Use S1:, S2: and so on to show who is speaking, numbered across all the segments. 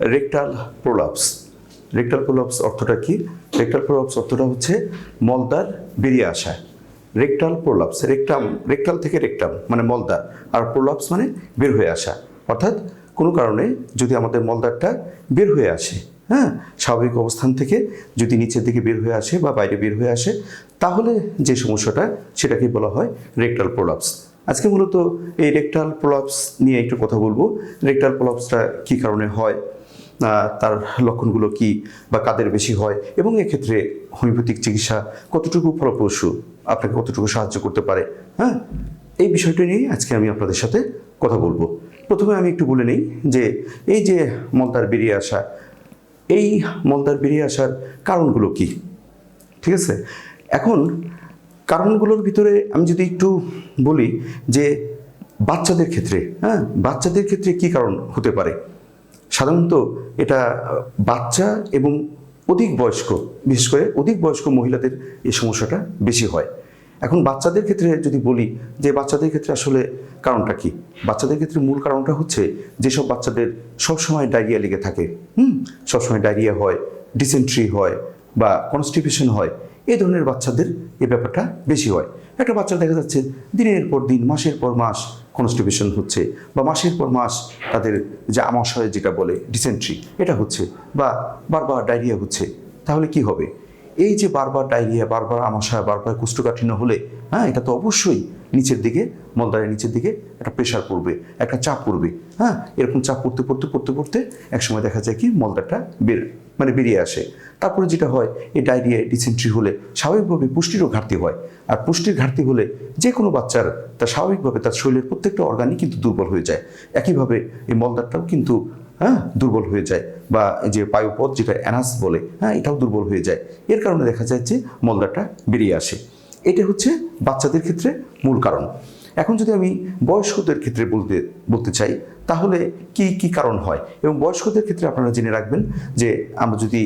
S1: Rectal prolapse rectal prolapse অর্থটা কি? Rectal prolapse অর্থটা হচ্ছে মলদার বেরিয়ে আসা। রেকটাল প্রোলাপস রেকটাম রেকটাল থেকে রেকটাম মানে মলদার আর প্রোলাপস মানে বের হয়ে আসা। অর্থাৎ কোনো কারণে যদি আমাদের মলদারটা বের হয়ে আসে হ্যাঁ স্বাভাবিক অবস্থান থেকে যদি নিচের দিকে বের হয়ে আসে বা বাইরে বের হয়ে আসে, তাহলে যে সমস্যাটা সেটাকে বলা হয় রেকটাল প্রোলাপস আজকে মূলত এই রেকটাল প্রোলাপস নিয়ে একটু কথা বলব। রেকটাল প্রোলাপসটা কী কারণে হয়? তার লক্ষণগুলো কি বা কাদের বেশি হয়? এবং এক্ষেত্রে হোমিওপ্যাথিক চিকিৎসা কতটুকু ফলপ্রসূ, আপনাকে কতটুকু সাহায্য করতে পারে হ্যাঁ? এই বিষয়টা নিয়েই আজকে আমি আপনাদের সাথে কথা বলব। প্রথমে আমি একটু বলে নিই যে এই যে মলদার বেরিয়ে আসা, এই মলদার বেরিয়ে আসার কারণগুলো কি? ঠিক আছে? এখন কারণগুলোর ভিতরে আমি যদি একটু বলি যে বাচ্চাদের ক্ষেত্রে হ্যাঁ? বাচ্চাদের ক্ষেত্রে কি কারণ হতে পারে? সাধারণত এটা বাচ্চা এবং অধিক বয়স্ক, বিশেষ করে অধিক বয়স্ক মহিলাদের এই সমস্যাটা বেশি হয়। এখন বাচ্চাদের ক্ষেত্রে যদি বলি যে বাচ্চাদের ক্ষেত্রে আসলে কারণটা কি? বাচ্চাদের ক্ষেত্রে মূল কারণটা হচ্ছে যেসব বাচ্চাদের সবসময় ডায়রিয়া লেগে থাকে, হুম? সবসময় ডায়রিয়া হয় ডিসেন্ট্রি হয় বা কনস্টিপেশন হয়, এই ধরনের বাচ্চাদের এই ব্যাপারটা বেশি হয়। একটা বাচ্চা দেখা যাচ্ছে, দিনের পর দিন, মাসের পর মাস কনস্টিপেশন হচ্ছে বা মাসের পর মাস তাদের যে আমাশয় যেটা বলে ডিসেন্ট্রি এটা হচ্ছে বা বারবার ডায়রিয়া হচ্ছে, তাহলে কি হবে? এই যে বারবার ডায়রিয়া, বারবার আমাশয়, বারবার কুষ্ঠকাঠিন্য হলে হ্যাঁ এটা তো অবশ্যই নিচের দিকে মলদারের নিচের দিকে একটা প্রেশার পড়বে, একটা চাপ পড়বে হ্যাঁ এরকম চাপ পড়তে পড়তে পড়তে পড়তে একসময় দেখা যায় কি মলদারটা বের মানে বেরিয়ে আসে। তারপরে যেটা হয়, এই ডায়রিয়া ডিসেন্ট্রি হলে স্বাভাবিকভাবে পুষ্টিরও ঘাটতি হয়। আর পুষ্টির ঘাটতি হলে যে কোনো বাচ্চার তার স্বাভাবিকভাবে তার শরীরের প্রত্যেকটা অর্গানই কিন্তু দুর্বল হয়ে যায়। একইভাবে এই মলদারটাও কিন্তু হ্যাঁ দুর্বল হয়ে যায়। বা যে পায়ুপথ, যেটা অ্যানাস বলে হ্যাঁ এটাও দুর্বল হয়ে যায়। এর কারণে দেখা যায় যে মলদাটা বেরিয়ে আসে। এটা হচ্ছে বাচ্চাদের ক্ষেত্রে মূল কারণ। এখন যদি আমি বয়স্কদের ক্ষেত্রে বলতে বলতে চাই, তাহলে কি কি কারণ হয়? এবং বয়স্কদের ক্ষেত্রে আপনারা জেনে রাখবেন যে আমরা যদি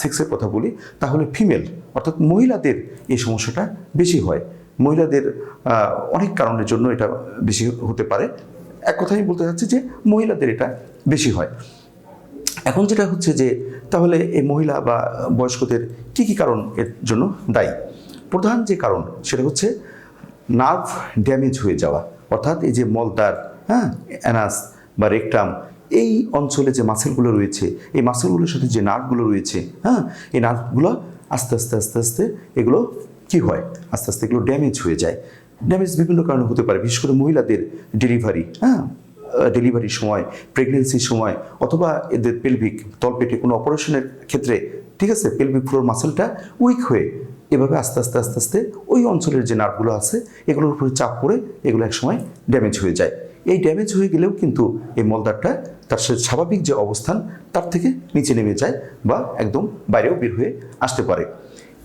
S1: সেক্সের কথা বলি, তাহলে ফিমেল, অর্থাৎ মহিলাদের এই সমস্যাটা বেশি হয়। মহিলাদের অনেক কারণের জন্য এটা বেশি হতে পারে। এক কথাই বলতে চাচ্ছি যে মহিলাদের এটা বেশি হয়। এখন যেটা হচ্ছে যে তাহলে এই মহিলা বা বয়স্কদের কি কি কারণ এর জন্য দায়ী? প্রধান যে কারণ সেটা হচ্ছে নার্ভ ড্যামেজ হয়ে যাওয়া, অর্থাৎ এই যে মলদার হ্যাঁ অ্যানাস বা রেকটাম এই অঞ্চলে যে মাসেলগুলো রয়েছে, এই মাসেলগুলোর সাথে যে নার্ভগুলো রয়েছে হ্যাঁ এই নার্ভগুলো আস্তে আস্তে আস্তে আস্তে এগুলো কি হয়? আস্তে আস্তে এগুলো ড্যামেজ হয়ে যায়। ড্যামেজ বিভিন্ন কারণে হতে পারে, বিশেষ করে মহিলাদের ডেলিভারি হ্যাঁ? ডেলিভারির সময় প্রেগনেন্সির সময়, অথবা এদের পেলভিক তলপেটে কোনো অপারেশনের ক্ষেত্রে, ঠিক আছে? পেলভিক ফ্লোর মাসেলটা উইক হয়ে এভাবে আস্তে আস্তে আস্তে আস্তে ওই অঞ্চলের যে নার্ভগুলো আছে, এগুলোর উপরে চাপ পড়ে এগুলো একসময় ড্যামেজ হয়ে যায়। এই ড্যামেজ হয়ে গেলেও কিন্তু এই মলদারটা তার সে, স্বাভাবিক যে অবস্থান, তার থেকে নিচে নেমে যায় বা একদম বাইরেও বের হয়ে আসতে পারে।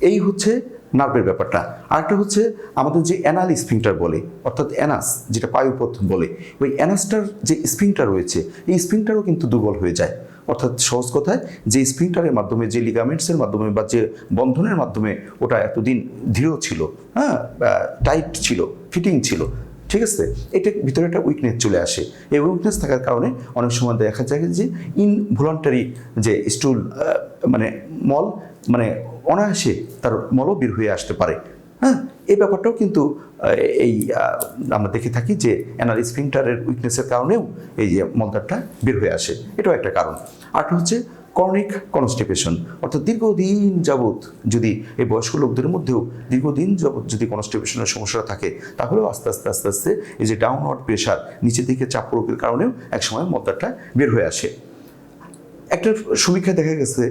S1: এই হচ্ছে নার্ভের ব্যাপারটা। আরেকটা হচ্ছে আমাদের যে অ্যানাল স্প্রিংটার বলে, অর্থাৎ অ্যানাস, যেটা পায়ুপথ বলে, ওই অ্যানাসটার যে স্প্রিংটার রয়েছে, এই স্প্রিংটারও কিন্তু দুর্বল হয়ে যায়। অর্থাৎ সহজ কথায় যে স্প্রিংটারের মাধ্যমে, যে লিগামেন্টসের মাধ্যমে বা যে বন্ধনের মাধ্যমে ওটা এতদিন দৃঢ় ছিল হ্যাঁ টাইট ছিল, ফিটিং ছিল, ঠিক আছে? এটা ভিতরে একটা উইকনেস চলে আসে। এই উইকনেস থাকার কারণে অনেক সময় দেখা যায় যে ইনভলান্টারি যে স্টুল মানে মল মানে অনায়াসে তার মলও বের হয়ে আসতে পারে। হ্যাঁ? এই ব্যাপারটাও কিন্তু এই আমরা দেখে থাকি যে অ্যানাল স্প্রিংটারের উইকনেসের কারণেও এই যে মলদারটা বের হয়ে আসে। এটাও একটা কারণ। আরেকটা হচ্ছে কর্নিক কনস্টিপেশন। অর্থাৎ দীর্ঘদিন যাবৎ যদি এই বয়স্ক লোকদের মধ্যেও দীর্ঘদিন যাবৎ যদি কনস্টিপেশনের সমস্যা থাকে, তাহলেও আস্তে আস্তে আস্তে আস্তে এই যে ডাউনওয়ার্ড প্রেশার নিচের দিকে চাপ প্রয়োগের কারণেও একসময় মলদারটা বের হয়ে আসে। একটা সমীক্ষা দেখা গেছে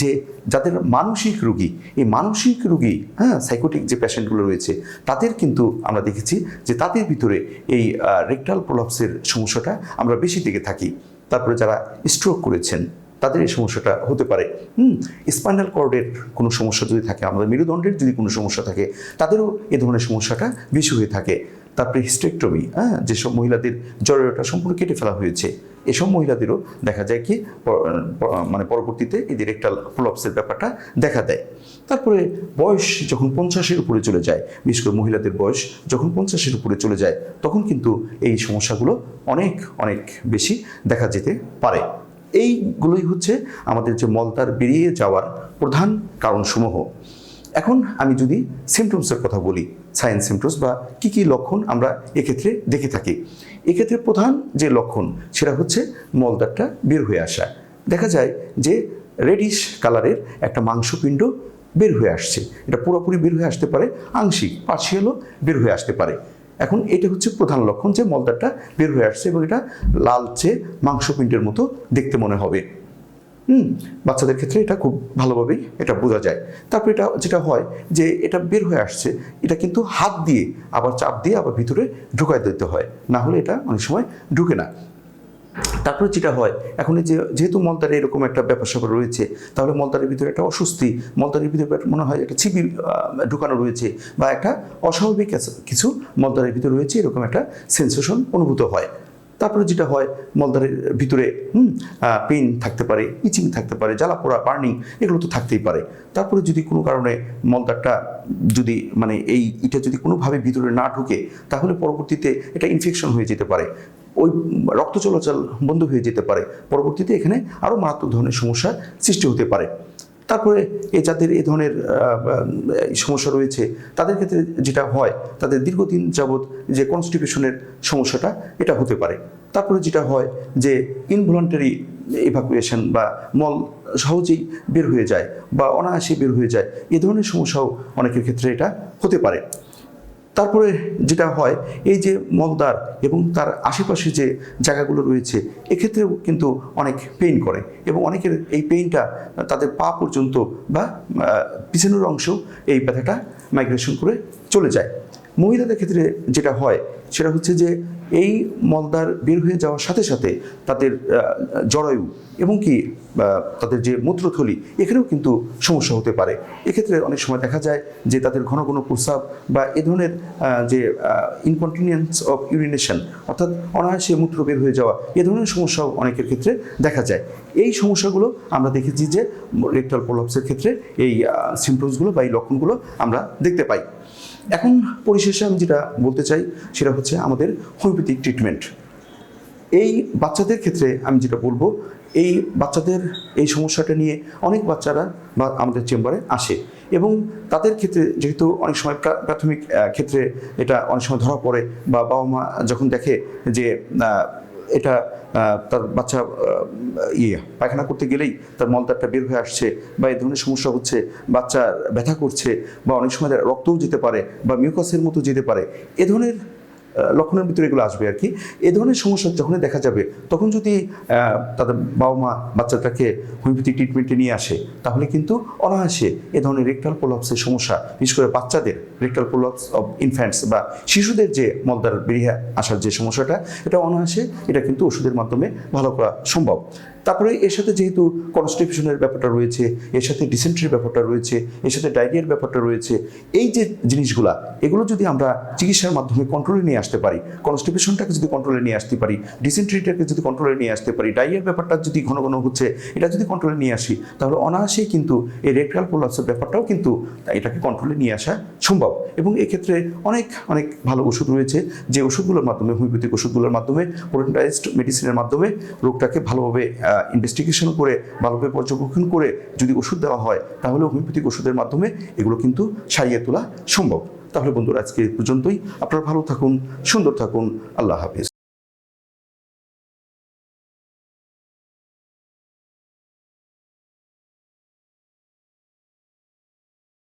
S1: যে যাদের মানসিক রুগী, এই মানসিক রুগী হ্যাঁ সাইকোটিক যে পেশেন্টগুলো রয়েছে, তাদের কিন্তু আমরা দেখেছি যে তাদের ভিতরে এই রেকটাল প্রলাপসের সমস্যাটা আমরা বেশি দেখে থাকি। তারপরে যারা স্ট্রোক করেছেন, তাদের এই সমস্যাটা হতে পারে। হুম স্পাইনাল কর্ডের কোনো সমস্যা যদি থাকে, আমাদের মেরুদণ্ডের যদি কোনো সমস্যা থাকে, তাদেরও এ ধরনের সমস্যাটা বেশি হয়ে থাকে। তারপরে হিস্টেক্টমি হ্যাঁ যেসব মহিলাদের জরায়ুটা সম্পূর্ণ কেটে ফেলা হয়েছে, এসব মহিলাদেরও দেখা যায় কি মানে পরবর্তীতে এই রেকটাল প্রলাপসের ব্যাপারটা দেখা দেয়। তারপরে বয়স যখন পঞ্চাশের উপরে চলে যায়, বিশেষ করে মহিলাদের বয়স যখন পঞ্চাশের উপরে চলে যায়, তখন কিন্তু এই সমস্যাগুলো অনেক অনেক বেশি দেখা যেতে পারে। এইগুলোই হচ্ছে আমাদের যে মলতার বেরিয়ে যাওয়ার প্রধান কারণসমূহ। এখন আমি যদি সিমটমসের কথা বলি সাইন সিমটমস বা কি কি লক্ষণ আমরা এক্ষেত্রে দেখে থাকি। এক্ষেত্রে প্রধান যে লক্ষণ, সেটা হচ্ছে মলদারটা বের হয়ে আসা। দেখা যায় যে রেডিশ কালারের একটা মাংসপিণ্ড বের হয়ে আসছে। এটা পুরোপুরি বের হয়ে আসতে পারে, আংশিক পার্সিয়ালও বের হয়ে আসতে পারে। এখন এটা হচ্ছে প্রধান লক্ষণ যে মলদারটা বের হয়ে আসছে এবং এটা লালচে মাংসপিণ্ডের মতো দেখতে মনে হবে। হুম বাচ্চাদের ক্ষেত্রে এটা খুব ভালোভাবেই এটা বোঝা যায়। তারপর এটা যেটা হয় যে এটা বের হয়ে আসছে এটা কিন্তু হাত দিয়ে আবার চাপ দিয়ে আবার ভিতরে ঢুকাই দিতে হয়। না হলে এটা অনেক সময় ঢুকে না। তারপরে যেটা হয় এখন যে যেহেতু মলদারে এরকম একটা ব্যাপার স্যাপার রয়েছে তাহলে মলদারের ভিতরে একটা অস্বস্তি মলদারের ভিতরে মনে হয় একটা আহ, ঢুকানো রয়েছে বা একটা অস্বাভাবিক কিছু- কিছু মলদারের ভিতরে রয়েছে এরকম একটা সেন্সেশন অনুভূত হয়। তারপরে যেটা হয় মলদারের ভিতরে পেইন থাকতে পারে, ইচিং থাকতে পারে জ্বালা পোড়া বার্নিং, এগুলো তো থাকতেই পারে। তারপরে যদি কোনো কারণে মলদারটা যদি মানে এই এটা যদি কোনোভাবে ভিতরে না ঢুকে, তাহলে পরবর্তীতে এটা ইনফেকশন হয়ে যেতে পারে। ওই রক্ত চলাচল বন্ধ হয়ে যেতে পারে। পরবর্তীতে এখানে আরও মারাত্মক ধরনের সমস্যার সৃষ্টি হতে পারে। তারপরে এ যাদের এ ধরনের সমস্যা রয়েছে, তাদের ক্ষেত্রে যেটা হয়, তাদের দীর্ঘদিন যাবৎ যে কনস্টিপেশনের সমস্যাটা, এটা হতে পারে। তারপরে যেটা হয় যে ইনভলান্টারি ইভাকুয়েশন বা মল সহজেই বের হয়ে যায় বা অনায়াসে বের হয়ে যায়, এ ধরনের সমস্যাও অনেকের ক্ষেত্রে এটা হতে পারে। তারপরে যেটা হয়, এই যে মলদার এবং তার আশেপাশে যে জায়গাগুলো রয়েছে, এক্ষেত্রেও কিন্তু অনেক পেইন করে এবং অনেকের এই পেইনটা তাদের পা পর্যন্ত বা পিছনের অংশ এই ব্যথাটা মাইগ্রেশন করে চলে যায়। মহিলাদের ক্ষেত্রে যেটা হয়, সেটা হচ্ছে যে এই মলদার বের হয়ে যাওয়ার সাথে সাথে তাদের জরায়ু এবং কি তাদের যে মূত্রথলি, এখানেও কিন্তু সমস্যা হতে পারে। এক্ষেত্রে অনেক সময় দেখা যায় যে তাদের ঘন ঘন প্রস্রাব বা এ ধরনের যে ইনকন্টিনিয়েন্স অফ ইউরিনেশন অর্থাৎ অনায়াসে মূত্র বের হয়ে যাওয়া, এ ধরনের সমস্যাও অনেকের ক্ষেত্রে দেখা যায়। এই সমস্যাগুলো আমরা দেখেছি যে রেকটাল প্রলাপসের ক্ষেত্রে এই সিমটমসগুলো বা এই লক্ষণগুলো আমরা দেখতে পাই। এখন পরিশেষে আমি যেটা বলতে চাই, সেটা হচ্ছে আমাদের হোমিওপ্যাথিক ট্রিটমেন্ট। এই বাচ্চাদের ক্ষেত্রে আমি যেটা বলব, এই বাচ্চাদের এই সমস্যাটা নিয়ে অনেক বাচ্চারা বা আমাদের চেম্বারে আসে এবং তাদের ক্ষেত্রে যেহেতু অনেক সময় প্রাথমিক ক্ষেত্রে এটা অনেক সময় ধরা পড়ে বা বাবা মা যখন দেখে যে এটা তার বাচ্চা ইয়ে পায়খানা করতে গেলেই তার মলত্যাগটা বের হয়ে আসছে বা এই ধরনের সমস্যা হচ্ছে বাচ্চা ব্যথা করছে বা অনেক সময় রক্তও যেতে পারে বা মিউকাসের মতো যেতে পারে। এ ধরনের লক্ষণের ভিতরে এগুলো আসবে আর কি। এ ধরনের সমস্যা যখনই দেখা যাবে, তখন যদি তাদের বাবা মা বাচ্চাটাকে হোমিওপ্যাথিক ট্রিটমেন্টে নিয়ে আসে, তাহলে কিন্তু অনায়াসে এ ধরনের রেকটাল প্রলাপসের সমস্যা, বিশেষ করে বাচ্চাদের রেকটাল প্রলাপস অফ ইনফ্যান্টস বা শিশুদের যে মলদার বেরিয়ে আসার যে সমস্যাটা, এটা অনায়াসে এটা কিন্তু ওষুধের মাধ্যমে ভালো করা সম্ভব। তারপরে এর সাথে যেহেতু কনস্টিপেশনের ব্যাপারটা রয়েছে, এর সাথে ডিসেন্ট্রির ব্যাপারটা রয়েছে, এর সাথে ডায়রিয়ার ব্যাপারটা রয়েছে, এই যে জিনিসগুলা, এগুলো যদি আমরা চিকিৎসার মাধ্যমে কন্ট্রোলে নিয়ে আসতে পারি কনস্টিপেশনটাকে যদি কন্ট্রোলে নিয়ে আসতে পারি ডিসেন্ট্রিটাকে যদি কন্ট্রোলে নিয়ে আসতে পারি ডায়রিয়ার ব্যাপারটা যদি ঘন ঘন হচ্ছে, এটা যদি কন্ট্রোলে নিয়ে আসি, তাহলে অনায়াসেই কিন্তু এই রেকটাল প্রলাপসের ব্যাপারটাও কিন্তু এটাকে কন্ট্রোলে নিয়ে আসা সম্ভব। এবং এক্ষেত্রে অনেক অনেক ভালো ওষুধ রয়েছে, যে ওষুধগুলোর মাধ্যমে হোমিওপ্যাথিক ওষুধগুলোর মাধ্যমে মেডিসিনের মাধ্যমে রোগটাকে ভালোভাবে ইনভেস্টিগেশন করে ভালোভাবে পর্যবেক্ষণ করে যদি ওষুধ দেওয়া হয়, তাহলে হোমিওপ্যাথিক ওষুধের মাধ্যমে এগুলো কিন্তু সারিয়ে তোলা সম্ভব। তাহলে বন্ধুরা, আজকে পর্যন্তই। আপনারা ভালো থাকুন, সুন্দর থাকুন। আল্লাহ হাফিজ।